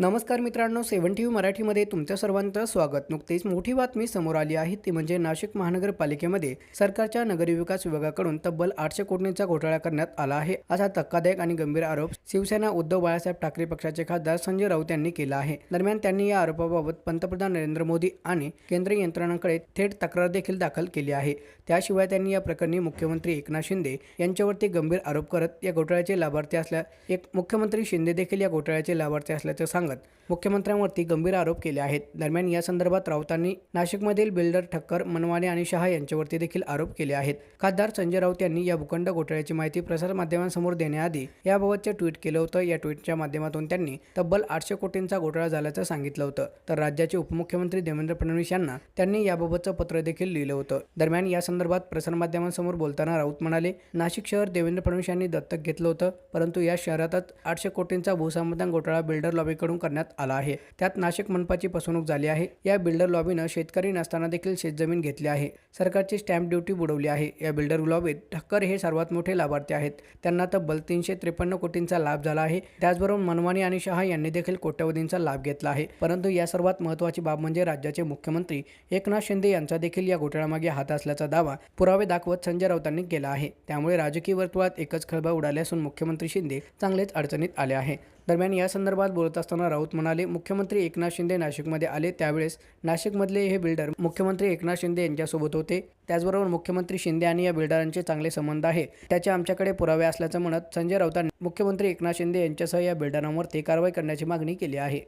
नमस्कार मित्रांनो सेवन T V मराठीमध्ये तुमच्या सर्वांचं स्वागत. नुकतीच मोठी बातमी समोर आली आहे ती म्हणजे नाशिक महानगरपालिकेमध्ये सरकारच्या नगरविकास विभागाकडून तब्बल आठशे कोटींचा घोटाळा करण्यात आला आहे असा धक्कादायक आणि गंभीर आरोप शिवसेना उद्धव बाळासाहेब ठाकरे पक्षाचे खासदार संजय राऊत यांनी केला आहे. दरम्यान त्यांनी या आरोपाबाबत पंतप्रधान नरेंद्र मोदी आणि केंद्रीय यंत्रणांकडे थेट तक्रार देखील दाखल केली आहे. त्याशिवाय त्यांनी या प्रकरणी मुख्यमंत्री एकनाथ शिंदे यांच्यावरती गंभीर आरोप करत या घोटाळ्याचे लाभार्थी असल्या एक मुख्यमंत्री शिंदे देखील या घोटाळ्याचे लाभार्थी असल्याचं सांग सांगत मुख्यमंत्र्यांवरती गंभीर आरोप केले आहेत. दरम्यान या संदर्भात राऊतांनी नाशिकमधील बिल्डर ठक्कर मनवाने आणि शहा यांच्यावरती देखील आरोप केले आहेत. खासदार संजय राऊत यांनी या भूखंड घोटाळ्याची माहिती प्रसारमाध्यमांसमोर देण्याआधी याबाबतचे ट्विट केलं होतं. या ट्विटच्या माध्यमातून त्यांनी तब्बल आठशे कोटींचा घोटाळा झाल्याचं सांगितलं होतं. तर राज्याचे उपमुख्यमंत्री देवेंद्र फडणवीस यांना त्यांनी याबाबतचं पत्र देखील लिहिलं होतं. दरम्यान या संदर्भात प्रसारमाध्यमांसमोर बोलताना राऊत म्हणाले नाशिक शहर देवेंद्र फडणवीस यांनी दत्तक घेतलं होतं परंतु या शहरातच आठशे कोटींचा भूसंपादन घोटाळा बिल्डर लॉबीकडून करण्यात आला आहे. त्यात नाशिक मनपाची फसवणूक झाली आहे. या बिल्डर लॉबीनं शेतकरी नसताना देखील शेतजमीन घेतली आहे. सरकारची स्टॅम्प ड्युटी बुडवली आहे. या बिल्डर लॉबीत ठक्कर हे सर्वात मोठे लाभार्थी आहेत. त्यांना तब्बल तीनशे त्रेपन्न कोटींचा लाभ झाला आहे. त्याचबरोबर मनवाणी आणि शहा यांनी देखील कोट्यवधींचा लाभ घेतला आहे. परंतु या सर्वात महत्त्वाची बाब म्हणजे राज्याचे मुख्यमंत्री एकनाथ शिंदे यांचा देखील या घोटाळ्यामागे हात असल्याचा दावा पुरावे दाखवत संजय राऊतांनी केला आहे. त्यामुळे राजकीय वर्तुळात एकच खळबळ उडाली असून मुख्यमंत्री शिंदे चांगलेच अडचणीत आले आहे. दरम्यान या संदर्भात बोलत असताना राऊत म्हणाले मुख्यमंत्री एकनाथ शिंदे नाशिकमध्ये आले त्यावेळेस नाशिकमधले हे बिल्डर मुख्यमंत्री एकनाथ शिंदे यांच्यासोबत होते. त्याचबरोबर मुख्यमंत्री शिंदे आणि या बिल्डरांचे चांगले संबंध आहे. त्याचे आमच्याकडे पुरावे असल्याचं म्हणत संजय राऊतांनी मुख्यमंत्री एकनाथ शिंदे यांच्यासह या बिल्डरांवर ते कारवाई करण्याची मागणी केली आहे.